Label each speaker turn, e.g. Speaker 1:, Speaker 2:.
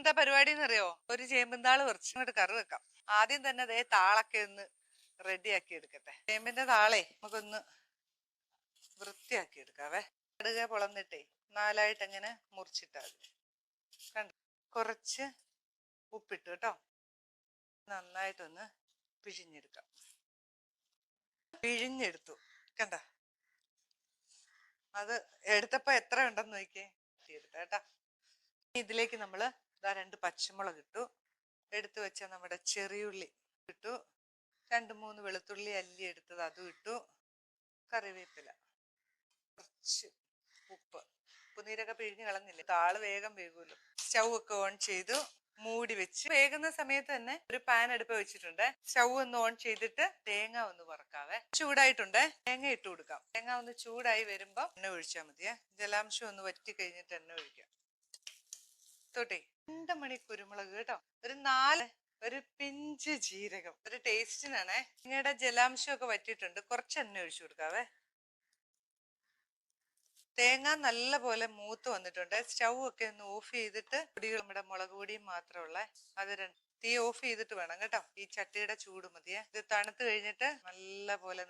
Speaker 1: എന്താ പരിപാടി എന്നറിയോ ഒരു ചേമ്പിന്താൾ കുറച്ചും കൂടെ കറി വെക്കാം. ആദ്യം തന്നെ അതേ താളൊക്കെ ഒന്ന് റെഡിയാക്കി എടുക്കട്ടെ. ചേമ്പിന്റെ താളേ നമുക്കൊന്ന് വൃത്തിയാക്കി എടുക്കാവേ കടുക പൊളന്നിട്ടേ നാലായിട്ട് അങ്ങനെ മുറിച്ചിട്ടാ കണ്ടോ? കുറച്ച് ഉപ്പിട്ട് കേട്ടോ. നന്നായിട്ടൊന്ന് പിഴിഞ്ഞെടുക്കാം. പിഴിഞ്ഞെടുത്തു. കണ്ട? അത് എടുത്തപ്പോ എത്ര ഉണ്ടെന്ന് നോക്കിയേ. എടുത്ത കേട്ടാ. ഇതിലേക്ക് നമ്മൾ ഇതാ രണ്ട് പച്ചമുളക് ഇട്ടു. എടുത്തു വെച്ച നമ്മുടെ ചെറിയുള്ളി ഇട്ടു. രണ്ട് മൂന്ന് വെളുത്തുള്ളി അല്ലി എടുത്തത് അതും ഇട്ടു. കറിവേപ്പില കുറച്ച് ഉപ്പ്. ഉപ്പുനീരൊക്കെ പിഴിഞ്ഞ് കളഞ്ഞില്ലേ? താൾ വേഗം വേകുമല്ലോ. സ്റ്റൗ ഒക്കെ ഓൺ ചെയ്തു മൂടി വെച്ച്. വേകുന്ന സമയത്ത് തന്നെ ഒരു പാൻ അടുപ്പ് വെച്ചിട്ടുണ്ട്. സ്റ്റൗ ഒന്ന് ഓൺ ചെയ്തിട്ട് തേങ്ങ ഒന്ന് വറക്കാവേ. ചൂടായിട്ടുണ്ട്. തേങ്ങ ഇട്ട് കൊടുക്കാം. തേങ്ങ ഒന്ന് ചൂടായി വരുമ്പോൾ എണ്ണ ഒഴിച്ചാൽ മതിയേ. ജലാംശം ഒന്ന് വറ്റി കഴിഞ്ഞിട്ട് എണ്ണ ഒഴിക്കാം. തൊട്ടേ രണ്ട് മണി കുരുമുളക് കേട്ടോ. ഒരു നാല് ഒരു പിഞ്ച് ജീരകം. ഒരു ടേസ്റ്റിനാണേ നിങ്ങളുടെ ജലാംശം ഒക്കെ വറ്റിയിട്ടുണ്ട്. കുറച്ച് എണ്ണ ഒഴിച്ചു കൊടുക്കാവേ. തേങ്ങ നല്ല പോലെ മൂത്ത് വന്നിട്ടുണ്ട്. സ്റ്റൗ ഒക്കെ ഒന്ന് ഓഫ് ചെയ്തിട്ട് പൊടികൾ നമ്മുടെ മുളക് പൊടിയും മാത്രമുള്ള. അത് തീ ഓഫ് ചെയ്തിട്ട് വേണം കേട്ടോ. ഈ ചട്ടിയുടെ ചൂട് മതിയേ. ഇത് തണുത്ത് കഴിഞ്ഞിട്ട് നല്ല പോലെ